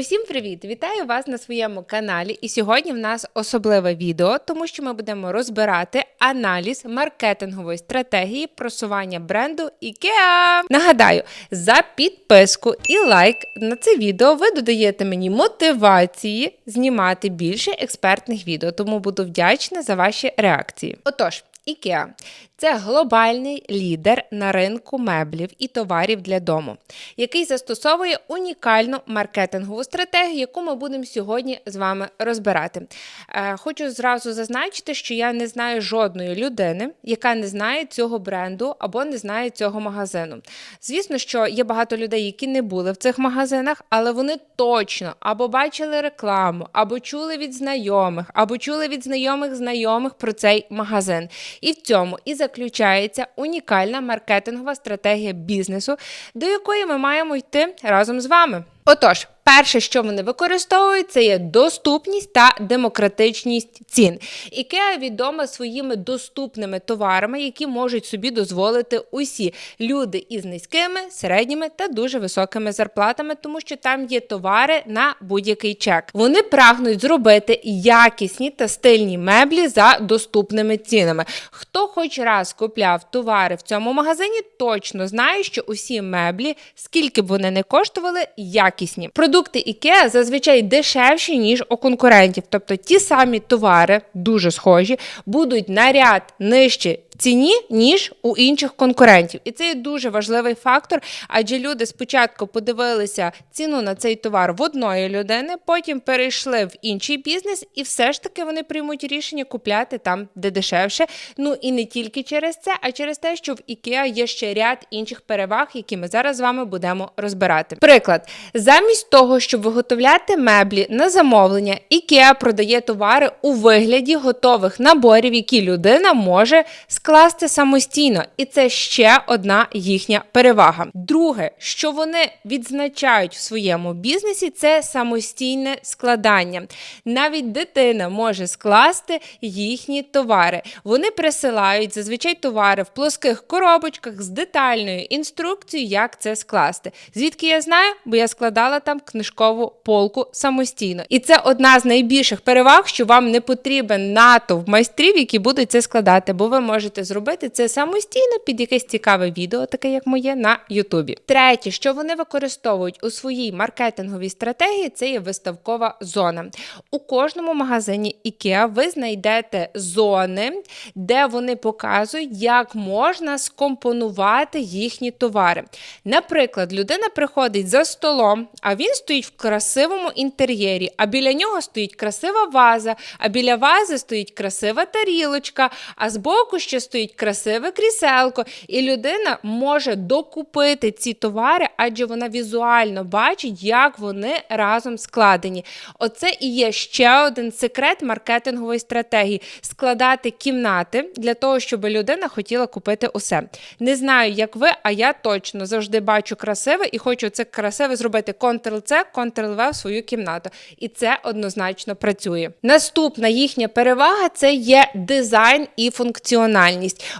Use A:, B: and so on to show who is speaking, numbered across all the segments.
A: Усім привіт! Вітаю вас на своєму каналі. І сьогодні в нас особливе відео, тому що ми будемо розбирати аналіз маркетингової стратегії просування бренду IKEA. Нагадаю, за підписку і лайк на це відео ви додаєте мені мотивації знімати більше експертних відео, тому буду вдячна за ваші реакції. Отож. IKEA – це глобальний лідер на ринку меблів і товарів для дому, який застосовує унікальну маркетингову стратегію, яку ми будемо сьогодні з вами розбирати. Е, Хочу зразу зазначити, що я не знаю жодної людини, яка не знає цього бренду або не знає цього магазину. Звісно, що є багато людей, які не були в цих магазинах, але вони точно або бачили рекламу, або чули від знайомих, або чули від знайомих знайомих про цей магазин. І в цьому і заключається унікальна маркетингова стратегія бізнесу, до якої ми маємо йти разом з вами. Отож, перше, що вони використовують, це є доступність та демократичність цін. IKEA відома своїми доступними товарами, які можуть собі дозволити усі люди із низькими, середніми та дуже високими зарплатами, тому що там є товари на будь-який чек. Вони прагнуть зробити якісні та стильні меблі за доступними цінами. Хто хоч раз купляв товари в цьому магазині, точно знає, що усі меблі, скільки б вони не коштували, якісні. Продукти IKEA зазвичай дешевші, ніж у конкурентів. Тобто ті самі товари, дуже схожі, будуть на ряд нижче в ціні, ніж у інших конкурентів. І це є дуже важливий фактор, адже люди спочатку подивилися ціну на цей товар в одної людини, потім перейшли в інший бізнес, і все ж таки вони приймуть рішення купляти там, де дешевше. Ну і не тільки через це, а через те, що в IKEA є ще ряд інших переваг, які ми зараз з вами будемо розбирати. Приклад, замість того, щоб виготовляти меблі на замовлення, IKEA продає товари у вигляді готових наборів, які людина може скласти самостійно, і це ще одна їхня перевага. Друге, що вони відзначають в своєму бізнесі, це самостійне складання. Навіть дитина може скласти їхні товари. Вони присилають зазвичай товари в плоских коробочках з детальною інструкцією, як це скласти. Звідки я знаю? Бо я складала там книжкову полку самостійно. І це одна з найбільших переваг, що вам не потрібен натовп майстрів, які будуть це складати, бо ви можете зробити це самостійно під якесь цікаве відео, таке як моє, на Ютубі. Третє, що вони використовують у своїй маркетинговій стратегії, це є виставкова зона. У кожному магазині IKEA ви знайдете зони, де вони показують, як можна скомпонувати їхні товари. Наприклад, людина приходить за столом, а він стоїть в красивому інтер'єрі, а біля нього стоїть красива ваза, а біля вази стоїть красива тарілочка, а збоку ще стоїть красиве кріселко. І людина може докупити ці товари, адже вона візуально бачить, як вони разом складені. Оце і є ще один секрет маркетингової стратегії складати кімнати для того, щоб людина хотіла купити усе. Не знаю, як ви, а я точно завжди бачу красиве і хочу це красиве зробити Ctrl-C, Ctrl-V в свою кімнату. І це однозначно працює. Наступна їхня перевага це є дизайн і функціональність.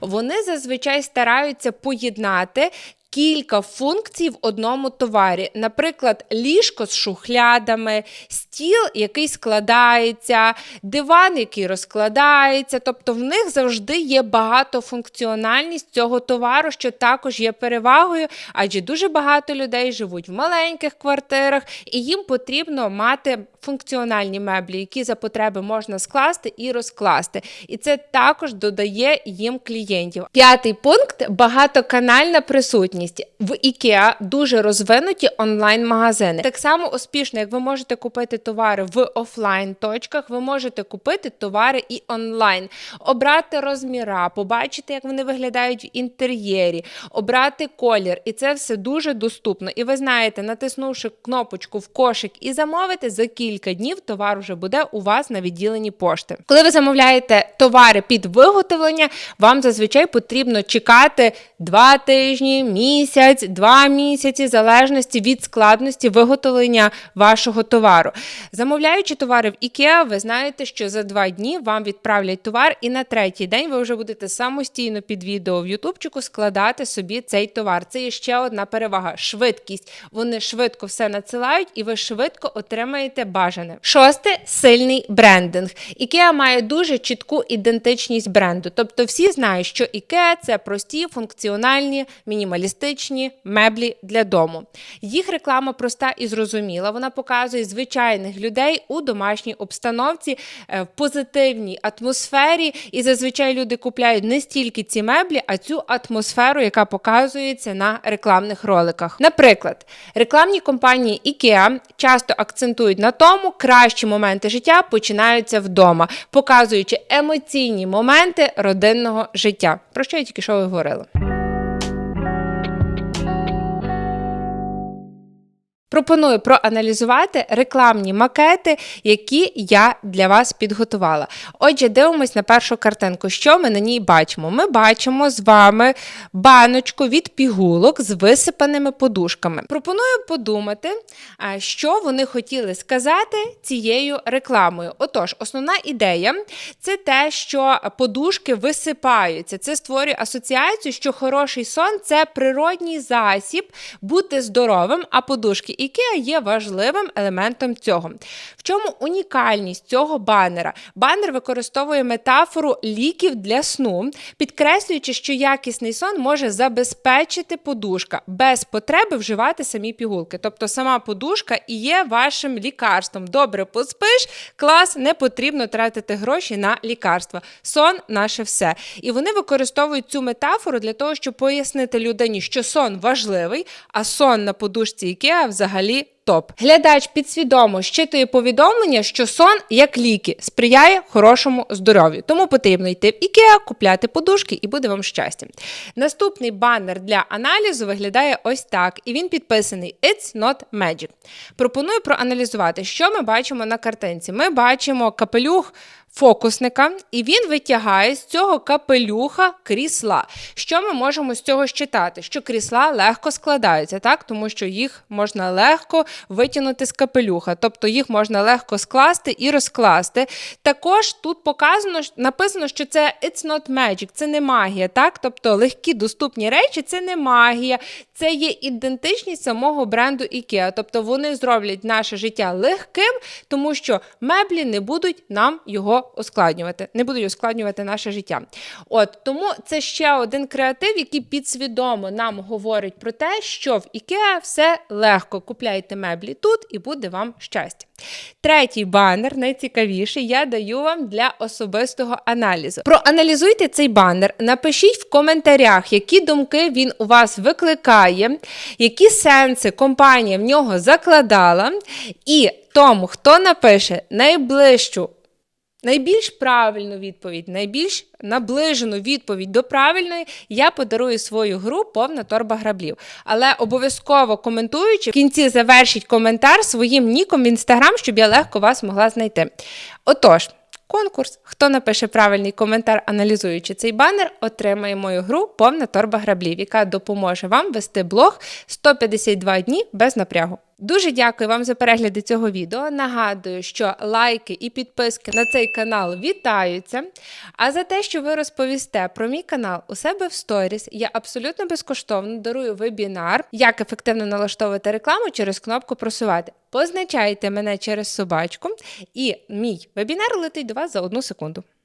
A: Вони зазвичай стараються поєднати. Кілька функцій в одному товарі, наприклад, ліжко з шухлядами, стіл, який складається, диван, який розкладається. Тобто в них завжди є багатофункціональність цього товару, що також є перевагою, адже дуже багато людей живуть в маленьких квартирах, і їм потрібно мати функціональні меблі, які за потреби можна скласти і розкласти. І це також додає їм клієнтів. П'ятий пункт багатоканальна присутність. В IKEA дуже розвинуті онлайн-магазини. Так само успішно, як ви можете купити товари в офлайн-точках, ви можете купити товари і онлайн, обрати розміра, побачити, як вони виглядають в інтер'єрі, обрати колір. І це все дуже доступно. І ви знаєте, натиснувши кнопочку в кошик і замовити, за кілька днів товар вже буде у вас на відділенні пошти. Коли ви замовляєте товари під виготовлення, вам зазвичай потрібно чекати два тижні, місяць місяць, два місяці, в залежності від складності виготовлення вашого товару. Замовляючи товари в IKEA, ви знаєте, що за два дні вам відправлять товар, і на третій день ви вже будете самостійно під відео в Ютубчику складати собі цей товар. Це є ще одна перевага швидкість. Вони швидко все надсилають, і ви швидко отримаєте бажане. Шосте сильний брендинг. IKEA має дуже чітку ідентичність бренду. Тобто всі знають, що IKEA – це прості, функціональні, мінімалістичні меблі для дому. Їх реклама проста і зрозуміла. Вона показує звичайних людей у домашній обстановці е, в позитивній атмосфері. І зазвичай люди купляють не стільки ці меблі, а цю атмосферу, яка показується на рекламних роликах. Наприклад, рекламні компанії IKEA часто акцентують на тому, кращі моменти життя починаються вдома, показуючи емоційні моменти родинного життя. Про що я тільки що говорила? Пропоную проаналізувати рекламні макети, які я для вас підготувала. Отже, дивимось на першу картинку. Що ми на ній бачимо? Ми бачимо з вами баночку від пігулок з висипаними подушками. Пропоную подумати, що вони хотіли сказати цією рекламою. Отож, основна ідея це те, що подушки висипаються. Це створює асоціацію, що хороший сон це природній засіб бути здоровим, а подушки IKEA є важливим елементом цього. В чому унікальність цього банера? Банер використовує метафору ліків для сну, підкреслюючи, що якісний сон може забезпечити подушка без потреби вживати самі пігулки. Тобто сама подушка і є вашим лікарством. Добре поспиш, клас, не потрібно тратити гроші на лікарства. Сон наше все. І вони використовують цю метафору для того, щоб пояснити людині, що сон важливий, а сон на подушці IKEA взагалі взагалі топ. Глядач підсвідомо щитує повідомлення, що сон, як ліки, сприяє хорошому здоров'ю. Тому потрібно йти в IKEA, купляти подушки і буде вам щастя. Наступний банер для аналізу виглядає ось так, і він підписаний It's not magic. Пропоную проаналізувати, що ми бачимо на картинці. Ми бачимо капелюх. Фокусника, і він витягає з цього капелюха крісла. Що ми можемо з цього считати? Що крісла легко складаються, так? тому що їх можна легко витягнути з капелюха, тобто їх можна легко скласти і розкласти. Також тут показано, написано, що це it's not magic, це не магія. так? Тобто легкі доступні речі це не магія, це є ідентичність самого бренду IKEA. Тобто вони зроблять наше життя легким, тому що меблі не будуть нам його ускладнювати, не будуть ускладнювати наше життя. От тому це ще один креатив, який підсвідомо нам говорить про те, що в IKEA все легко. Купляйте меблі тут і буде вам щастя. Третій банер, найцікавіший, я даю вам для особистого аналізу. Проаналізуйте цей банер, напишіть в коментарях, які думки він у вас викликає, які сенси компанія в нього закладала, і тому, хто напише найближчу. Найбільш правильну відповідь, найбільш наближену відповідь до правильної, я подарую свою гру повна торба граблів. Але обов'язково коментуючи, в кінці завершіть коментар своїм ніком в інстаграм, щоб я легко вас могла знайти. Отож. Конкурс. Хто напише правильний коментар, аналізуючи цей банер, отримає мою гру повна торба граблів, яка допоможе вам вести блог 152 дні без напрягу. Дуже дякую вам за перегляди цього відео. Нагадую, що лайки і підписки на цей канал вітаються. А за те, що ви розповісте про мій канал у себе в сторіс, я абсолютно безкоштовно дарую вебінар, як ефективно налаштовувати рекламу через кнопку просувати. Позначайте мене через собачку, і мій вебінар летить до вас за одну секунду.